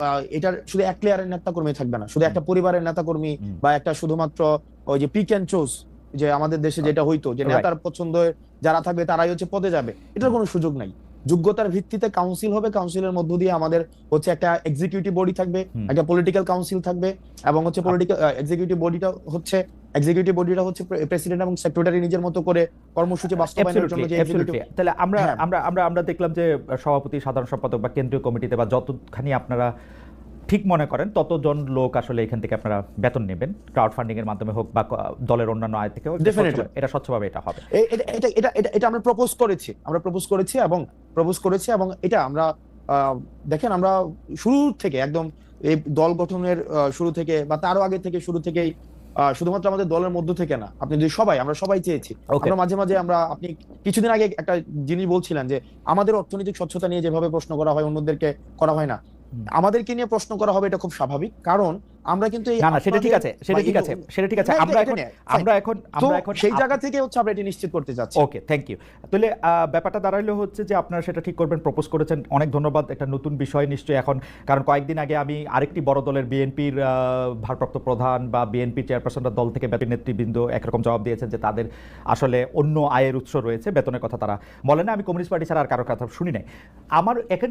আহ, এটার শুধু এক প্লেয়ারের নেতা কর্মী থাকবে না শুধু একটা পরিবারের নেতা কর্মী বা একটা শুধুমাত্র ওই যে পিক অ্যান্ড চোজ যে আমাদের দেশে যেটা হইতো যে নেতার পছন্দের যারা থাকবে তারাই হচ্ছে পদে যাবে এটার কোনো সুযোগ নাই। যোগ্যতার ভিত্তিতে কাউন্সিল হবে কাউন্সিলের মধ্য দিয়ে আমাদের হচ্ছে একটা এক্সিকিউটিভ বডি থাকবে একটা পলিটিক্যাল কাউন্সিল থাকবে এবং হচ্ছে পলিটিক্যাল এক্সিকিউটিভ বডিটা হচ্ছে এক্সিকিউটিভ বডিটা হচ্ছে প্রেসিডেন্ট এবং সেক্রেটারি নিজের মতো করে কর্মসূচি বাস্তবায়নের জন্য যে তাহলে আমরা হ্যাঁ। আমরা আমরা আমরা দেখলাম যে সভাপতি সাধারণ সম্পাদক বা কেন্দ্রীয় কমিটিতে বা যতখানি আপনারা ঠিক মনে করেন ততজন লোক আসলে এখান থেকে আপনারা বেতন নেবেন ক্রাউড ফান্ডিং এর মাধ্যমে হোক বা দলের অন্যান্য আয় থেকে হোক, এটা স্বচ্ছভাবে- এটা হবে। এটা এটা এটা আমরা প্রপোজ করেছি আমরা প্রপোজ করেছি এবং প্রপোজ করেছি এবং এটা আমরা দেখেন আমরা শুরু থেকে একদম এই দল গঠনের শুরু থেকে বা তারও আগে থেকে শুরু থেকেই শুধুমাত্র আমাদের দলের মধ্য থেকে না আপনি যদি সবাই আমরা সবাই চেয়েছি। আমরা মাঝে মাঝে আমরা আপনি কিছুদিন আগে একটা জিনিস বলছিলেন যে আমাদের অর্থনৈতিক স্বচ্ছতা নিয়ে যেভাবে প্রশ্ন করা হয় অন্যদেরকে করা হয় না। আমাদেরকে নিয়ে প্রশ্ন করা হবে এটা খুব স্বাভাবিক। কারণ আমরা কিন্তু না না সেটা ঠিক আছে সেটা ঠিক আছে সেটা ঠিক আছে। আমরা এখন আমরা এখন আমরা এখন সেই জায়গা থেকে হচ্ছে আমরা এটি নিশ্চিত করতে যাচ্ছি ওকে থ্যাংক ইউ তাহলে ব্যাপারটা দাঁড়াইলো হচ্ছে যে আপনারা সেটা ঠিক করবেন প্রপোজ করেছেন। অনেক ধন্যবাদ একটা নতুন বিষয় নিশ্চয়ই এখন কারণ কয়েকদিন আগে আমি আরেকটি বড় দলের বিএনপির ভারপ্রাপ্ত প্রধান বা বিএনপি চেয়ারপারসনরা দল থেকে বেতন নেতৃবৃন্দ একরকম জবাব দিয়েছেন যে তাদের আসলে অন্য আয়ের উৎস রয়েছে বেতনের কথা তারা বলে না। আমি কমিউনিস্ট পার্টি ছাড়া আর কারোর কথা শুনি নাই। আমার এখন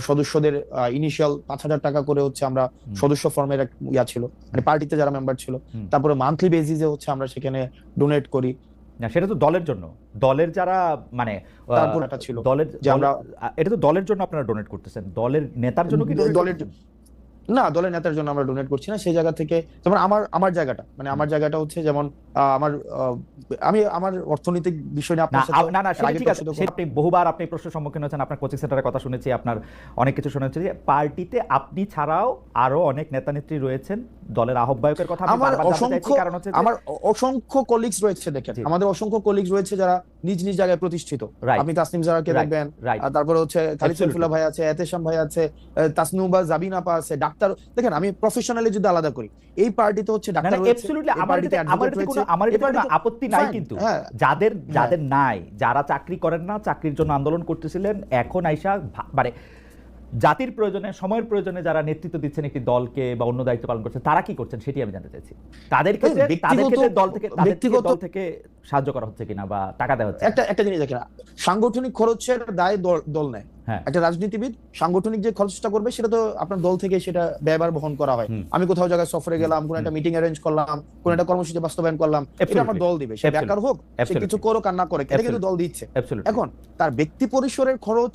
সদস্যদের ইনিশিয়াল পাঁচ হাজার টাকা করে হচ্ছে আমরা সদস্য ফর্মের এক ইয়া ছিল। মানে পার্টিতে যারা মেম্বার ছিল। তারপরে মান্থলি বেসিসে হচ্ছে আমরা সেখানে ডোনেট করি। না সেটা তো দলের জন্য। দলের যারা মানে ছিল। দলের আমরা- এটা তো দলের জন্য আপনারা ডোনেট করতেছেন। দলের নেতার জন্য কি দলের? না দলের নেতার জন্য আমরা ডোনেট করছি না সেই জায়গা থেকে যেমন আমার আমার জায়গাটা মানে আমার জায়গাটা হচ্ছে যেমন আমার আমি আমার অর্থনৈতিক বিষয় নিয়ে আপনার সাথে না না সেটা ঠিক আছে আপনি বহুবার আপনি প্রশ্নের সম্মুখীন হচ্ছেন আপনার কোচিং সেন্টারের কথা শুনেছি আপনার অনেক কিছু শুনেছি যে পার্টিতে আপনি ছাড়াও আরও অনেক নেতা নেত্রী রয়েছেন দলের আহ্বায়কের কথা আমার অসংখ্য কারণ হচ্ছে আমার অসংখ্য কলিগস রয়েছে দেখেন আমাদের অসংখ্য কলিগস রয়েছে যারা নিজ নিজ জায়গায় প্রতিষ্ঠিত। আপনি তাসনিম জারাকে দেখবেন. তারপরে হচ্ছে খালিদ. সৈফুল্লাহ ভাই আছে এতেশাম ভাই আছে তাসনু তাসনুবা জাবিন আপা আছে ডাক্তার দেখেন আমি প্রফেশনালি যদি আলাদা করি এই পার্টিতে হচ্ছে ডাক্তার এই আমার এটাতে- আমার এটাতে কোনো আমার এটাতে কোনো আপত্তি নাই কিন্তু। হ্যাঁ। যাদের যাদের নাই যারা চাকরি করেন না চাকরির জন্য আন্দোলন করতেছিলেন এখন আইসা মানে জাতির প্রয়োজনে সময়ের প্রয়োজনে যারা নেতৃত্ব দিচ্ছেন একটি দলকে বা অন্য দায়িত্ব পালন করছেন তারা কি করছেন সেটি আমি জানতে চাইছি। তাদের ক্ষেত্রে তাদের ক্ষেত্রে দল থেকে ব্যক্তিগত- দল থেকে সাহায্য করা হচ্ছে কিনা বা টাকা দেওয়া হচ্ছে একটা একটা জিনিস দেখেন সাংগঠনিক খরচের দায় দল- দল নেয়। হ্যাঁ। একটা রাজনীতিবিদ সাংগঠনিক যে খরচটা করবে সেটা তো আপনার দল থেকে সেটা ব্যয়বার বহন করা হয়। আমি কোথাও জায়গায় সফরে গেলাম কোন একটা মিটিং অ্যারেঞ্জ করলাম কোন একটা কর্মসূচি বাস্তবায়ন করলাম এটা আমার দল দিবে সে বেকার হোক সে কিছু করুক আর না করে এটা কিন্তু দল দিচ্ছে। এখন তার ব্যক্তি পরিসরের খরচ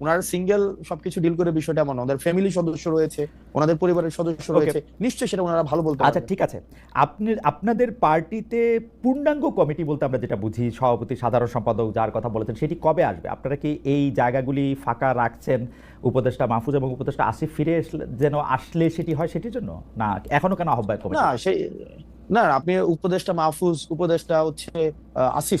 ওনারা সিঙ্গেল সবকিছু ডিল করে বিষয়টা এমন না। ওদের ফ্যামিলি সদস্য রয়েছে ওনাদের পরিবারের সদস্য রয়েছে। নিশ্চয়ই সেটা ওনারা ভালো বলতে আচ্ছা ঠিক আছে। আপনি আপনাদের পার্টিতে পূর্ণাঙ্গ কমিটি বলতে আমরা যেটা বুঝি সভাপতি সাধারণ সম্পাদক যার কথা বলেছেন সেটি কবে আসবে? আপনারা কি এই জায়গাগুলি ফাঁকা রাখছেন? উপদেষ্টা মাহফুজ এবং উপদেষ্টা আসিফ ফিরে আসলে- যেন আসলে সেটি হয় সেটির জন্য? না এখনও কেন আহ্বায়ক কমিটি? না সেই না আপনি উপদেষ্টা মাহফুজ উপদেষ্টা হচ্ছে আসিফ।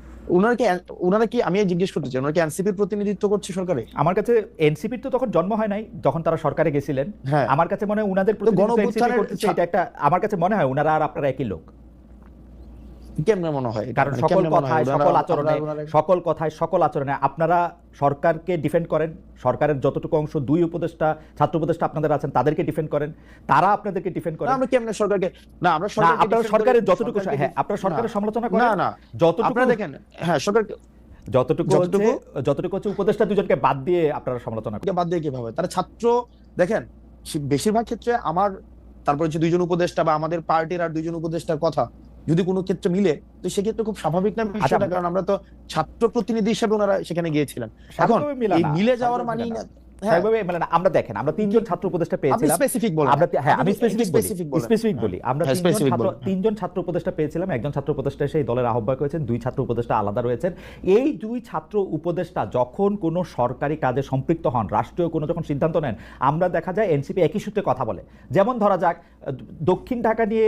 ওনারা কি ওনারা কি আমি জিজ্ঞেস করতে চাই ওনারা কি এনসিপির প্রতিনিধিত্ব করছে সরকারে? আমার কাছে এনসিপির তো তখন জন্ম হয় নাই যখন তারা সরকারে গেছিলেন। হ্যাঁ। আমার কাছে মনে হয় ওনাদের এটা একটা আমার কাছে মনে হয় ওনারা আর আপনারা একই লোক। কেমনে মনে হয়? কারণ মানে সকল? কথায় সকল আচরণে সকল কথায় সকল আচরণে আপনারা সরকারকে ডিফেন্ড করেন। সরকারের যতটুকু অংশ দুই উপদেষ্টা ছাত্র উপদেষ্টা আপনাদের আছেন তাদেরকে ডিফেন্ড করেন। তারা আপনাদেরকে ডিফেন্ড করেন। আমরা কেমনে সরকারকে না আমরা না আপনারা সরকারের যতটুকু হ্যাঁ আপনারা সরকারের সমালোচনা করেন। না যতটুকু আপনারা দেখেন হ্যাঁ সরকার যতটুকু যতটুকু- হচ্ছে যতটুকু হচ্ছে উপদেষ্টা দুজনকে বাদ দিয়ে আপনারা সমালোচনা করেন। বাদ দিয়ে কীভাবে? তারা ছাত্র দেখেন বেশিরভাগ ক্ষেত্রে আমার তারপর হচ্ছে দুইজন উপদেষ্টা বা আমাদের পার্টির আর দুইজন উপদেষ্টার কথা। যদি কোনো ক্ষেত্রে মিলে তো সেক্ষেত্রে খুব স্বাভাবিক না বিষয়টা আচ্ছা, কারণ আমরা তো ছাত্র প্রতিনিধি হিসেবে ওনারা সেখানে গিয়েছিলেন। এখন মিলে যাওয়ার মানেই না না। স্বাভাবিকভাবে মিলে না। আমরা দেখেন আমরা তিনজন ছাত্র উপদেষ্টা পেয়েছিলাম। স্পেসিফিক বলেন। আমরা হ্যাঁ আমি স্পেসিফিক বলি। স্পেসিফিক বলি। আমরা তিনজন ছাত্র বলেন। তিনজন ছাত্র উপদেষ্টা পেয়েছিলাম একজন ছাত্র উপদেষ্টা সেই দলের আহ্বায়ক হয়েছেন দুই ছাত্র উপদেষ্টা আলাদা রয়েছেন। এই দুই ছাত্র উপদেষ্টা যখন কোনো সরকারি কাজে সম্পৃক্ত হন রাষ্ট্রীয় কোনো যখন সিদ্ধান্ত নেন আমরা দেখা যায় এনসিপি একই সূত্রে কথা বলে। যেমন ধরা যাক দক্ষিণ ঢাকা নিয়ে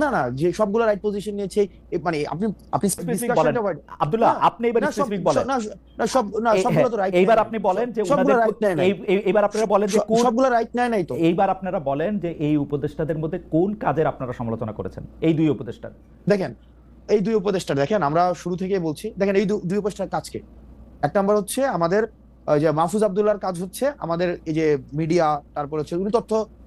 না না যে সবগুলো রাইট পজিশন নিয়েছে মানে আপনি আপনি discussion-টা বলেন। আব্দুল্লাহ আপনি এবার স্পেসিফিক বলেন। না, না, সব না সবগুলো তো হ্যাঁ, রাইট এইবার আপনি বলেন যে সবগুলো রাইট নাই। এইবার আপনারা বলেন যে কোন সবগুলো রাইট নেয় নাই তো। এইবার আপনারা বলেন যে এই উপদেষ্টাদের মধ্যে কোন কাজের আপনারা সমালোচনা করেছেন? এই দুই উপদেষ্টার। দেখেন এই দুই উপদেষ্টা দেখেন আমরা শুরু থেকে বলছি দেখেন এই দুই উপদেষ্টার কাজকে এক নাম্বার হচ্ছে আমাদের যে মাহফুজ আব্দুল্লাহর কাজ হচ্ছে আমাদের এই যে মিডিয়া তারপর হচ্ছে উনি তথ্য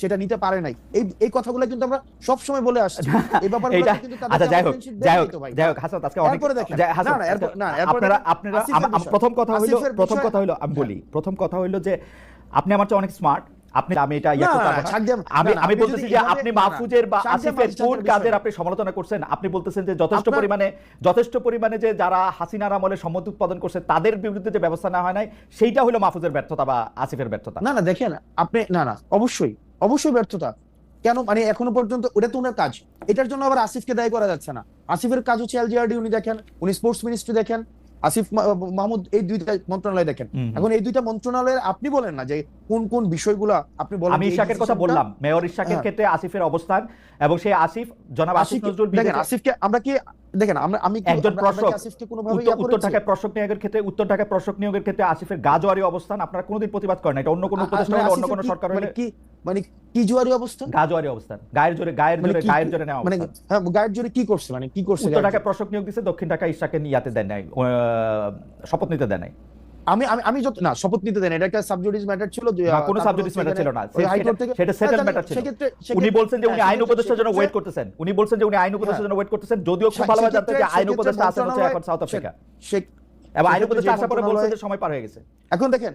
সেটা নিতে পারে নাই। এই এই কথাগুলো কিন্তু আমরা সব সময় বলে আসছি। এই ব্যাপারগুলো কিন্তু আচ্ছা যাই হোক যাই হোক যাই হোক হাসান আজকে অনেক না, না, আপনারা আপনারা। প্রথম কথা হইল আসিফের প্রথম কথা হইল আমি বলি। প্রথম কথা হইল যে আপনি আমার চেয়ে অনেক স্মার্ট আপনি আমি এটা ইয়ে করতে আমি আমি বলতেছি যে আপনি মাহফুজের বা আসিফের কোন কাজের আপনি সমালোচনা করছেন। আপনি বলতেছেন যে যথেষ্ট পরিমাণে যথেষ্ট পরিমাণে যে যারা হাসিনার আমলে সম্মতি উৎপাদন করছে তাদের বিরুদ্ধে যে ব্যবস্থা নেওয়া হয় নাই সেইটা হলো মাহফুজের ব্যর্থতা বা আসিফের ব্যর্থতা। না না দেখেন আপনি না না অবশ্যই। অবশ্যই ব্যর্থতা। কেন? মানে এখনও পর্যন্ত ওটা তো ওনার কাজ। এটার জন্য আবার আসিফকে দায়ী করা যাচ্ছে না। আসিফের কাজ হচ্ছে এলজিআরডি উনি দেখেন উনি স্পোর্টস মিনিস্ট্রি দেখেন আসিফ মাহমুদ এই দুইটা মন্ত্রণালয় দেখেন। এখন এই দুইটা মন্ত্রণালয়ের আপনি বলেন না যে কোন কোন বিষয়গুলো আপনি বলেন আমি ইশাকের কথা বললাম। মেয়র ইশাকের হ্যাঁ। ক্ষেত্রে আসিফের অবস্থান এবং সেই আসিফ জনাব আসিফ নজরুল দেখেন আসিফকে আমরা কি দেখেন আমরা আমি একজন প্রশাসক, আসিফকে কোনোভাবে উত্তর? ঢাকায় প্রশাসক নিয়োগের ক্ষেত্রে উত্তর ঢাকায় প্রশাসক নিয়োগের ক্ষেত্রে আসিফের গাজোয়ারি অবস্থান আপনারা কোনোদিন প্রতিবাদ করেন না। এটা অন্য কোনো উপদেষ্টা মানে অন্য কোনো সরকার মানে হলে কি মানে কি জুয়ারি অবস্থা? গাজোয়ারি অবস্থান গায়ের জোরে গায়ের মানে জোরে গায়ের জোরে নেওয়া মানে হ্যাঁ গায়ের জোরে কি করছে? মানে কি করছে উত্তর গায়ের ঢাকায় জোরে? প্রশাসক নিয়োগ দিছে দক্ষিণ ঢাকায় ইশাকে ইয়াতে দেয় নাই। শপথ নিতে দেয় নাই। আমি আমি আমি যত না শপথ নিতে দেন এটা একটা সাবজুডিস ম্যাটার ছিল কোনো হচ্ছে ম্যাটার ছিল না। সেটা- সেটেল ম্যাটার ছিল। উনি বলছেন যে উনি হ্যাঁ, আইন উপদেষ্টার জন্য ওয়েট করতেছেন। উনি বলছেন যে উনি আইন উপদেষ্টার জন্য ওয়েট করতেছেন। যদিও খুব ভালোভাবে জানতেন যে আইন উপদেষ্টা আছেন হচ্ছে এখন সাউথ আফ্রিকা সে এবং আইন উপদেষ্টা আসার পরে বলছে মন্ত্রণালয়- যে সময় পার হয়ে গেছে। এখন দেখেন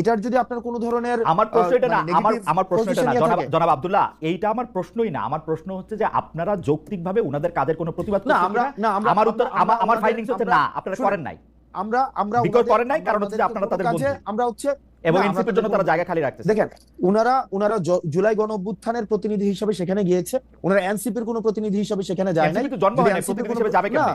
এটার যদি আপনার কোনো ধরনের আমার প্রশ্ন এটা না মানে আমার আমার প্রশ্ন এটা না। জনাব জনাব আব্দুল্লাহ এইটা আমার প্রশ্নই না। আমার প্রশ্ন হচ্ছে যে আপনারা যৌক্তিকভাবে উনাদের কাজের কোনো প্রতিবাদ না আমরা না আমরা আমার উত্তর আমার আমার ফাইন্ডিংস হচ্ছে না। আপনারা করেন নাই। আমরা আমরা বিকল্প করেন নাই, কারণ হচ্ছে যে আপনারা তাদের কোনো বন্ধু। আমরা হচ্ছে এবং না, এনসিপির জন্য তারা জায়গা খালি রাখতেছে। দেখেন ওনারা ওনারা জুলাই গণ অভ্যুত্থানের প্রতিনিধি হিসেবে সেখানে গিয়েছে। ওনারা এনসিপির কোনো প্রতিনিধি হিসেবে সেখানে যায় তো জন্ম প্রতিনিধি হিসেবে যাবে না, কেমনে?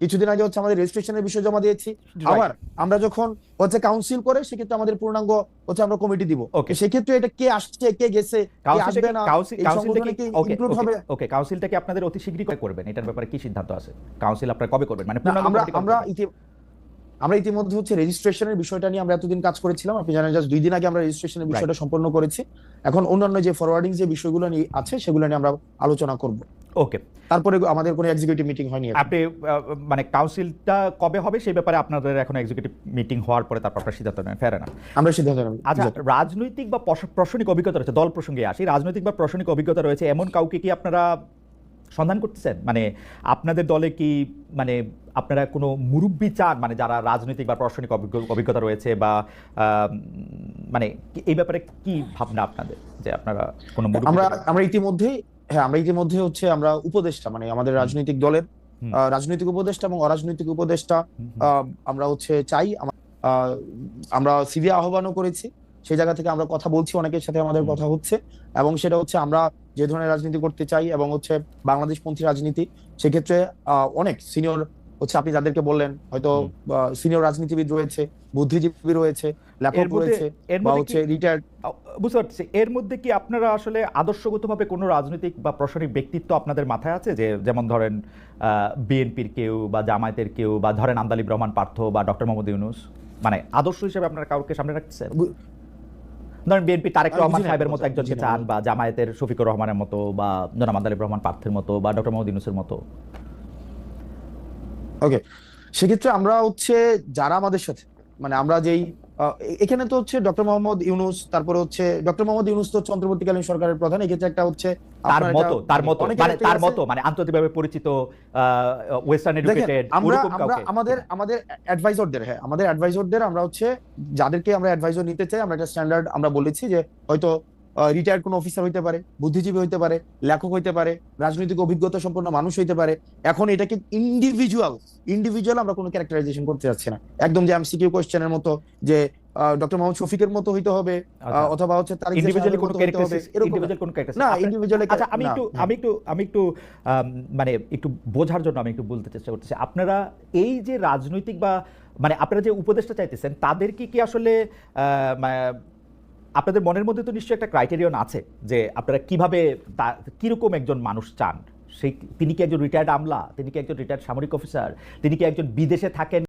কিছুদিন আগে হচ্ছে আমাদের রেজিস্ট্রেশনের বিষয় জমা দিয়েছি। আবার আমরা যখন হচ্ছে কাউন্সিল করে সেক্ষেত্রে আমাদের পূর্ণাঙ্গ হচ্ছে আমরা কমিটি দিব। ওকে সেক্ষেত্রে এটা কে আসছে কে গেছে ওকে include ওকে, হবে? ওকে কাউন্সিলটা কি আপনাদের অতি শীঘ্রই করবেন? এটার ব্যাপারে কি সিদ্ধান্ত আছে? কাউন্সিল আপনারা কবে করবেন? মানে আমরা আমরা আমরা ইতিমধ্যে হচ্ছে রেজিস্ট্রেশনের বিষয়টা নিয়ে আমরা এতদিন কাজ করেছিলাম। আপনি জানেন জাস্ট দুই দিন আগে আমরা রেজিস্ট্রেশনের বিষয়টা সম্পন্ন করেছি। এখন অন্যান্য যে ফরওয়ার্ডিং যে বিষয়গুলো নিয়ে আছে সেগুলো নিয়ে আমরা আলোচনা করব। ওকে তারপরে আমাদের কোনো এক্সিকিউটিভ মিটিং হয়নি। আপনি মানে কাউন্সিলটা কবে হবে সেই ব্যাপারে আপনাদের এখন এক্সিকিউটিভ মিটিং হওয়ার পরে তারপর আপনার সিদ্ধান্ত নেন ফের না আমরা সিদ্ধান্ত নেব। আচ্ছা রাজনৈতিক বা প্রশ- প্রশাসনিক অভিজ্ঞতা রয়েছে দল প্রসঙ্গে আসি। রাজনৈতিক বা প্রশাসনিক অভিজ্ঞতা রয়েছে এমন কাউকে কি আপনারা সন্ধান করতেছেন? মানে আপনাদের দলে কি মানে আপনারা কোনো মুরব্বী চান মানে যারা রাজনৈতিক বা প্রশাসনিক অভিজ্ঞ- অভিজ্ঞতা রয়েছে বা মানে এই ব্যাপারে কি ভাবনা আপনাদের যে আপনারা কোনো আমরা আমরা ইতিমধ্যে হ্যাঁ আমরা ইতিমধ্যে হচ্ছে আমরা উপদেষ্টা মানে আমাদের রাজনৈতিক দলের রাজনৈতিক উপদেষ্টা এবং অরাজনৈতিক উপদেষ্টা আমরা হচ্ছে চাই আমরা সিভি আহ্বানও করেছি সেই জায়গা থেকে আমরা কথা বলছি অনেকের সাথে আমাদের কথা হচ্ছে এবং সেটা হচ্ছে আমরা যে ধরনের রাজনীতি করতে চাই এবং হচ্ছে বাংলাদেশপন্থী রাজনীতি সেক্ষেত্রে অনেক সিনিয়র হচ্ছে আপনি যাদেরকে বললেন হয়তো সিনিয়র রাজনীতিবিদ রয়েছে বুদ্ধিজীবী রয়েছে লেখক রয়েছে বা হচ্ছে রিটায়ার্ড বুঝতে পারছি। এর মধ্যে কি আপনারা আসলে আদর্শগতভাবে কোনো রাজনৈতিক বা প্রশাসনিক ব্যক্তিত্ব আপনাদের মাথায় আছে? যে যেমন ধরেন বিএনপির কেউ বা জামায়াতের কেউ বা ধরেন আন্দালিব রহমান পার্থ বা ডক্টর মোহাম্মদ ইউনুস। মানে আদর্শ হিসেবে আপনারা কাউকে সামনে রাখছেন? ধরেন বিএনপি তারেক রহমান সাহেবের মতো একজনকে চান বা জামায়াতের শফিকুর রহমানের মতো বা জনাব আন্দালিব রহমান পার্থের মতো বা ডক্টর মোহাম্মদ ইউনুসের মতো। ওকে সেক্ষেত্রে আমরা হচ্ছে যারা আমাদের সাথে মানে আমরা যেই এখানে তো হচ্ছে ডক্টর মোহাম্মদ ইউনুস তারপরে হচ্ছে ডক্টর মোহাম্মদ ইউনুস তো হচ্ছে অন্তর্বর্তীকালীন সরকারের প্রধান এক্ষেত্রে একটা হচ্ছে তার মতো তার মতো মানে তার মতো মানে আন্তর্জাতিকভাবে পরিচিত ওয়েস্টার্ন এডুকেটেড আমরা আমরা আমাদের আমাদের অ্যাডভাইজরদের হ্যাঁ আমাদের অ্যাডভাইজরদের আমরা হচ্ছে যাদেরকে আমরা অ্যাডভাইজর নিতে চাই আমরা একটা স্ট্যান্ডার্ড আমরা বলেছি যে হয়তো রিটায়ার্ড কোনো অফিসার হইতে পারে বুদ্ধিজীবী হইতে পারে লেখক হইতে পারে রাজনৈতিক অভিজ্ঞতা সম্পন্ন মানুষ হইতে পারে। এখন এটাকে ইন্ডিভিজুয়াল ইন্ডিভিজুয়াল আমরা কোনো ক্যারেক্টারাইজেশন করতে যাচ্ছি না। একদম যে এমসিকিউ কোশ্চেনের মতো যে ডক্টর মোহাম্মদ শফিকের মতো হইতে হবে আহ, অথবা হচ্ছে জাহানের ইন্ডিভিজুয়ালি কোনো এরকম। ইন্ডিভিজুয়াল কোনো না ক্যারেক্টারিস্টিক ইন্ডিভিজুয়াল আচ্ছা আমি একটু আমি একটু আমি একটু মানে একটু বোঝার জন্য আমি একটু বলতে চেষ্টা করতেছি। আপনারা এই যে রাজনৈতিক বা মানে আপনারা যে উপদেশটা চাইতেছেন তাদের কি কি আসলে আপনাদের মনের মধ্যে তো নিশ্চয়ই একটা ক্রাইটেরিয়ন আছে যে আপনারা কীভাবে তা- কীরকম একজন মানুষ চান? সেই, তিনি কি একজন রিটায়ার্ড আমলা? তিনি কি একজন রিটায়ার্ড সামরিক অফিসার তিনি কি একজন বিদেশে থাকেন?